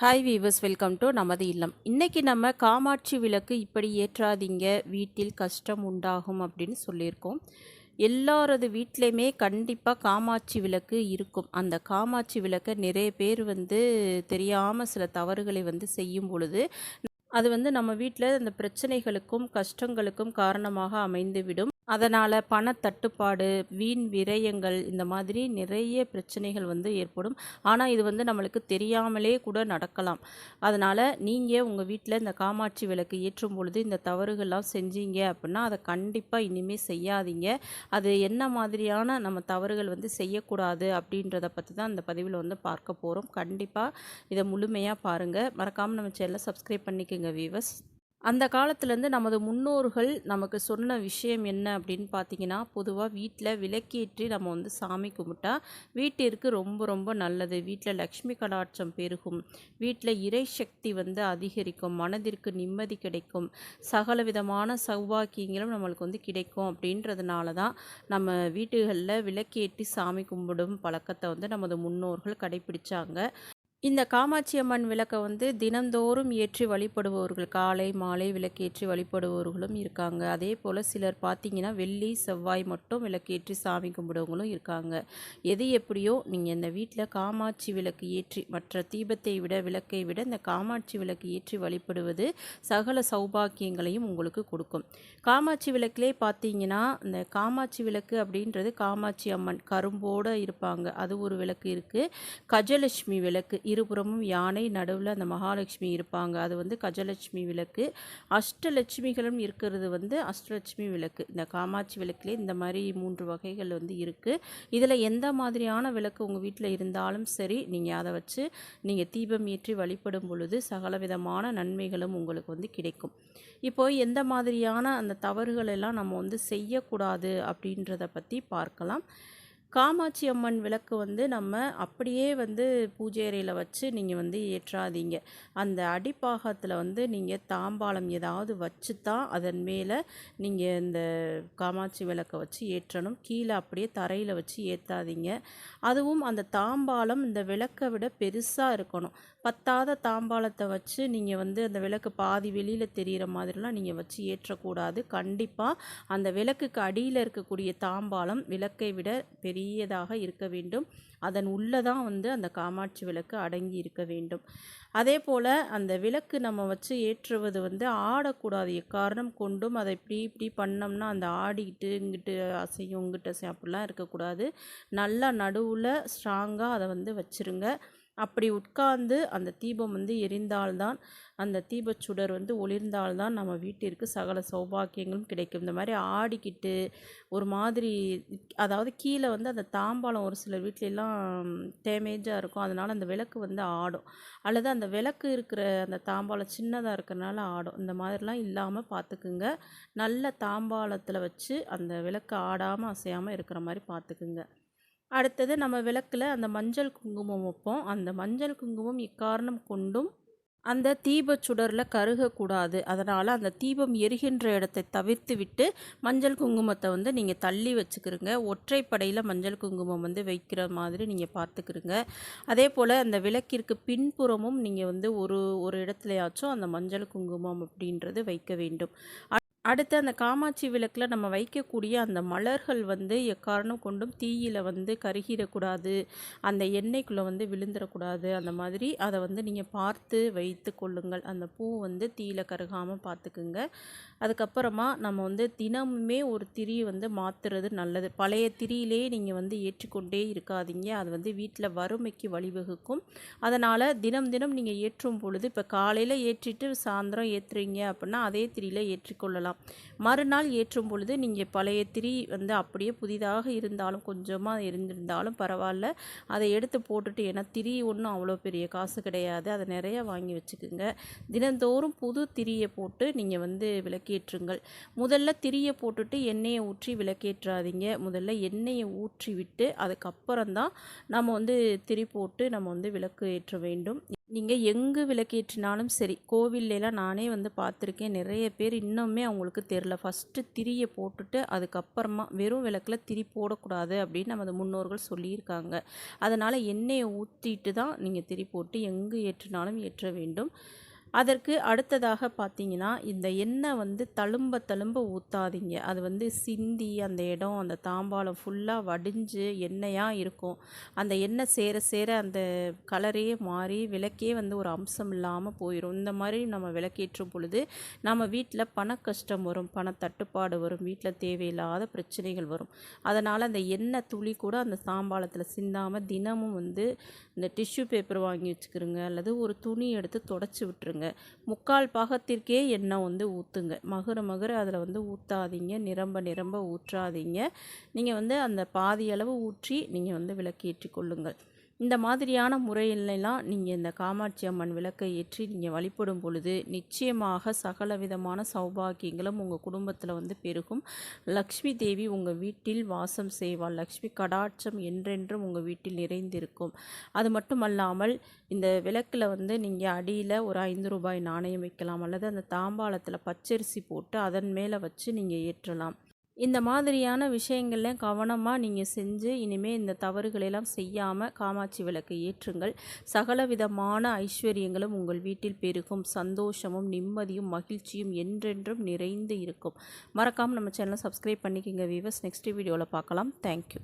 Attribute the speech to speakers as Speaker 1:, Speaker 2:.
Speaker 1: Hi viewers welcome to நமது இல்லம். இன்றைக்கி நம்ம காமாட்சி விளக்கு இப்படி ஏற்றாதீங்க வீட்டில் கஷ்டம் உண்டாகும் அப்படின்னு சொல்லியிருக்கோம். எல்லாரது வீட்லேயுமே கண்டிப்பாக காமாட்சி விளக்கு இருக்கும். அந்த காமாட்சி விளக்கை நிறைய பேர் வந்து தெரியாமல் சில தவறுகளை வந்து செய்யும் பொழுது அது வந்து நம்ம வீட்டில் அந்த பிரச்சனைகளுக்கும் கஷ்டங்களுக்கும் காரணமாக அமைந்துவிடும். அதனால் பணத்தட்டுப்பாடு வீண் விரயங்கள் இந்த மாதிரி நிறைய பிரச்சனைகள் வந்து ஏற்படும். ஆனால் இது வந்து நம்மளுக்கு தெரியாமலே கூட நடக்கலாம். அதனால் நீங்கள் உங்கள் வீட்டில் இந்த காமாட்சி விளக்கு ஏற்றும் பொழுது இந்த தவறுகள்லாம் செஞ்சீங்க அப்படின்னா அதை கண்டிப்பாக இனிமேல் செய்யாதீங்க. அது என்ன மாதிரியான நம்ம தவறுகள் வந்து செய்யக்கூடாது அப்படின்றத பற்றி தான் இந்த பதிவில் வந்து பார்க்க போகிறோம் கண்டிப்பாக இதை முழுமையாக பாருங்கள் மறக்காமல் நம்ம சேனலை சப்ஸ்கிரைப் பண்ணிக்கோங்க வீவர்ஸ் அந்த காலத்துலேருந்து நமது முன்னோர்கள் நமக்கு சொன்ன விஷயம் என்ன அப்படின்னு பார்த்தீங்கன்னா பொதுவாக வீட்டில் விளக்கேற்றி நம்ம வந்து சாமி கும்பிட்டா வீட்டிற்கு ரொம்ப ரொம்ப நல்லது. வீட்டில் லக்ஷ்மி கடாட்சம் பெருகும். வீட்டில் இறை சக்தி வந்து அதிகரிக்கும். மனதிற்கு நிம்மதி கிடைக்கும். சகல விதமான சௌபாக்கியங்களும் நம்மளுக்கு வந்து கிடைக்கும் அப்படின்றதுனால தான் நம்ம வீட்டுகளில் விளக்கேற்றி சாமி கும்பிடும் பழக்கத்தை வந்து நமது முன்னோர்கள் கடைபிடிச்சாங்க இந்த காமாட்சி அம்மன் விளக்கை வந்து தினந்தோறும் ஏற்றி வழிபடுபவர்கள் காலை மாலை விளக்கேற்றி வழிபடுபவர்களும் இருக்காங்க. அதே போல் சிலர் பார்த்தீங்கன்னா வெள்ளி செவ்வாய் மட்டும் விளக்கேற்றி சாமி கும்பிடுவவங்களும் இருக்காங்க. எது எப்படியோ நீங்கள் இந்த வீட்டில் காமாட்சி விளக்கு ஏற்றி மற்ற தீபத்தை விட விளக்கை விட இந்த காமாட்சி விளக்கு ஏற்றி வழிபடுவது சகல சௌபாக்கியங்களையும் உங்களுக்கு கொடுக்கும். காமாட்சி விளக்கிலே பார்த்தீங்கன்னா இந்த காமாட்சி விளக்கு அப்படின்றது காமாட்சி அம்மன் கரும்போடு இருப்பாங்க. அது ஒரு விளக்கு இருக்குது கஜலட்சுமி விளக்கு. இருபுறமும் யானை நடுவில் அந்த மகாலட்சுமி இருப்பாங்க. அது வந்து கஜலட்சுமி விளக்கு. அஷ்டலட்சுமிகளும் இருக்கிறது வந்து அஷ்டலட்சுமி விளக்கு. இந்த காமாட்சி விளக்குலேயே இந்த மாதிரி மூன்று வகைகள் வந்து இருக்குது இதில் எந்த மாதிரியான விளக்கு உங்கள் வீட்டில் இருந்தாலும் சரி நீங்கள் அதை வச்சு நீங்கள் தீபம் ஏற்றி வழிபடும் பொழுது சகல விதமான நன்மைகளும் உங்களுக்கு வந்து கிடைக்கும். இப்போ எந்த மாதிரியான அந்த தவறுகள் எல்லாம் நம்ம வந்து செய்யக்கூடாது அப்படின்றத பற்றி பார்க்கலாம். காமாட்சி அம்மன் விளக்கு வந்து நம்ம அப்படியே வந்து பூஜை அறையில் வச்சு நீங்கள் வந்து ஏற்றாதீங்க. அந்த அடிப்பாகத்தில் வந்து நீங்கள் தாம்பாளம் ஏதாவது வச்சு தான் அதன் மேலே நீங்கள் இந்த காமாட்சி விளக்கை வச்சு ஏற்றணும். கீழே அப்படியே தரையில் வச்சு ஏற்றாதீங்க அதுவும் அந்த தாம்பாளம் இந்த விளக்கை விட பெருசாக இருக்கணும். பத்தாத தாம்பாளத்தை வச்சு நீங்கள் வந்து அந்த விளக்கு பாதி வெளியில் தெரிகிற மாதிரிலாம் நீங்கள் வச்சு ஏற்றக்கூடாது. கண்டிப்பாக அந்த விளக்குக்கு அடியில் இருக்கக்கூடிய தாம்பாளம் விளக்கை விட பெரிய பெரியதாக இருக்க வேண்டும். அதன் உள்ளே தான் வந்து அந்த காமாட்சி விளக்கு அடங்கி இருக்க வேண்டும். அதே போல் அந்த விளக்கு நம்ம வச்சு ஏற்றுவது வந்து ஆடக்கூடாது. எக்காரணம் கொண்டும் அதை இப்படி இப்படி பண்ணோம்னா அந்த ஆடிக்கிட்டு இங்கிட்டு அசையும் இங்கிட்டு அசையும் அப்படிலாம் இருக்கக்கூடாது. நல்லா நடுவில் ஸ்ட்ராங்காக அதை வந்து வச்சுருங்க. அப்படி உட்கார்ந்து அந்த தீபம் வந்து எரிந்தால்தான் அந்த தீபச்சுடர் வந்து ஒளிர்ந்தால்தான் நம்ம வீட்டிற்கு சகல சௌபாக்கியங்களும் கிடைக்கும். இந்த மாதிரி ஆடிக்கிட்டு ஒரு மாதிரி அதாவது கீழே வந்து அந்த தாம்பாளம் ஒரு சில வீட்லெலாம் டேமேஜாக இருக்கும். அதனால் அந்த விளக்கு வந்து ஆடும். அல்லது அந்த விளக்கு இருக்கிற அந்த தாம்பாளம் சின்னதாக இருக்கிறனால ஆடும். இந்த மாதிரிலாம் இல்லாமல் பார்த்துக்குங்க. நல்ல தாம்பாளத்தில் வச்சு அந்த விளக்கு ஆடாமல் அசையாமல் இருக்கிற மாதிரி பார்த்துக்குங்க. அடுத்தது நம்ம விளக்கில் அந்த மஞ்சள் குங்குமம் வைப்போம். அந்த மஞ்சள் குங்குமம் இக்காரணம் கொண்டும் அந்த தீப சுடரில் கருகக்கூடாது. அதனால் அந்த தீபம் எரிகின்ற இடத்தை தவிர்த்து விட்டு மஞ்சள் குங்குமத்தை வந்து நீங்கள் தள்ளி வச்சுக்கிறங்க ஒற்றைப்படையில் மஞ்சள் குங்குமம் வந்து வைக்கிற மாதிரி நீங்கள் பார்த்துக்கிறங்க அதே போல் அந்த விளக்கிற்கு பின்புறமும் நீங்கள் வந்து ஒரு ஒரு இடத்துலையாச்சும் அந்த மஞ்சள் குங்குமம் அப்படின்றது வைக்க வேண்டும். அடுத்து அந்த காமாட்சி விளக்கில் நம்ம வைக்கக்கூடிய அந்த மலர்கள் வந்து எக்காரணம் கொண்டும் தீயில் வந்து கருகிடக்கூடாது. அந்த எண்ணெய்க்குள்ளே வந்து விழுந்துடக்கூடாது. அந்த மாதிரி அதை வந்து நீங்கள் பார்த்து வைத்து கொள்ளுங்கள். அந்த பூ வந்து தீயில் கருகாமல் பார்த்துக்குங்க. அதுக்கப்புறமா நம்ம வந்து தினமுமே ஒரு திரி வந்து மாற்றுறது நல்லது. பழைய திரியிலே நீங்கள் வந்து ஏற்றிக்கொண்டே இருக்காதீங்க. அது வந்து வீட்டில் வறுமைக்கு வழிவகுக்கும். அதனால் தினம் தினம் நீங்கள் ஏற்றும் பொழுது இப்போ காலையில் ஏற்றிட்டு சாயந்தரம் ஏற்றுறீங்க அப்படின்னா அதே திரியில் ஏற்றிக்கொள்ளலாம். மறுநாள் ஏற்றும் பொழுது நீங்கள் பழைய திரி வந்து அப்படியே புதிதாக இருந்தாலும் கொஞ்சமாக இருந்திருந்தாலும் பரவாயில்ல. அதை எடுத்து போட்டுட்டு ஏன்னா திரி ஒன்றும் அவ்வளோ பெரிய காசு கிடையாது. அதை நிறைய வாங்கி வச்சுக்கோங்க. தினந்தோறும் புது திரியை போட்டு நீங்கள் வந்து விளக்கேற்றுங்கள். முதல்ல திரியை போட்டுட்டு எண்ணெயை ஊற்றி விளக்கேற்றாதீங்க. முதல்ல எண்ணெயை ஊற்றி விட்டு அதுக்கப்புறம் தான் நம்ம வந்து திரி போட்டு நம்ம வந்து விளக்கு ஏற்ற வேண்டும். நீங்கள் எங்கே விளக்கேற்றினாலும் சரி கோவில்லாம் நானே வந்து பார்த்துருக்கேன். நிறைய பேர் இன்னுமே அவங்களுக்கு தெரில ஃபஸ்ட்டு திரியை போட்டுட்டு அதுக்கப்புறமா வெறும் விளக்கில் திரி போடக்கூடாது அப்படின்னு நமது முன்னோர்கள் சொல்லியிருக்காங்க. அதனால் எண்ணெயை ஊற்றிட்டு தான் நீங்கள் திரி போட்டு எங்கே ஏற்றினாலும் ஏற்ற வேண்டும். அதற்கு அடுத்ததாக பார்த்தீங்கன்னா இந்த எண்ணெய் வந்து தழும்ப தழும்ப ஊற்றாதீங்க அது வந்து சிந்தி அந்த இடம் அந்த தாம்பாளம் ஃபுல்லாக வடிஞ்சு எண்ணெயாக இருக்கும். அந்த எண்ணெய் சேர சேர அந்த கலரே மாறி விளக்கே வந்து ஒரு அம்சம் இல்லாமல் போயிடும் இந்த மாதிரி நம்ம விளக்கேற்றும் பொழுது நம்ம வீட்டில் பண கஷ்டம் வரும் பண தட்டுப்பாடு வரும் வீட்டில் தேவையில்லாத பிரச்சனைகள் வரும். அதனால் அந்த எண்ணெய் துளி கூட அந்த தாம்பாளத்தில் சிந்தாமல் தினமும் வந்து இந்த டிஷ்யூ பேப்பர் வாங்கி வச்சுக்கிறோங்க அல்லது ஒரு துணி எடுத்து தொடச்சி விட்டுருங்க. ஊற்றுங்க முக்கால் பாகத்திற்கே எண்ணெய் வந்து ஊற்றுங்க மகுர மகுர அதில் வந்து ஊற்றாதீங்க நிரம்ப நிரம்ப ஊற்றாதீங்க. நீங்கள் வந்து அந்த பாதி அளவு ஊற்றி நீங்கள் வந்து விளக்கேற்றி கொள்ளுங்கள். இந்த மாதிரியான முறையிலெல்லாம் நீங்கள் இந்த காமாட்சி அம்மன் விளக்கை ஏற்றி நீங்கள் வழிபடும் பொழுது நிச்சயமாக சகல விதமான சௌபாகியங்களும் உங்கள் குடும்பத்தில் வந்து பெருகும். லக்ஷ்மி தேவி உங்கள் வீட்டில் வாசம் செய்வாள். லக்ஷ்மி கடாட்சம் என்றென்றும் உங்கள் வீட்டில் நிறைந்திருக்கும். அது மட்டுமல்லாமல் இந்த விளக்கில் வந்து நீங்கள் அடியில் ஒரு ஐந்து ரூபாய் நாணயம் வைக்கலாம் அல்லது அந்த தாம்பாளத்தில் பச்சரிசி போட்டு அதன் மேலே வச்சு நீங்கள் ஏற்றலாம். இந்த மாதிரியான விஷயங்களில் கவனமாக நீங்கள் செஞ்சு இனிமேல் இந்த தவறுகளெல்லாம் செய்யாமல் காமாட்சி விளக்கை ஏற்றுங்கள். சகல விதமான ஐஸ்வர்யங்களும் உங்கள் வீட்டில் பெருகும். சந்தோஷமும் நிம்மதியும் மகிழ்ச்சியும் என்றென்றும் நிறைந்து இருக்கும். மறக்காமல் நம்ம சேனலை சப்ஸ்கிரைப் பண்ணிக்கோங்க வீவர்ஸ் நெக்ஸ்ட் வீடியோவில் பார்க்கலாம். தேங்க்யூ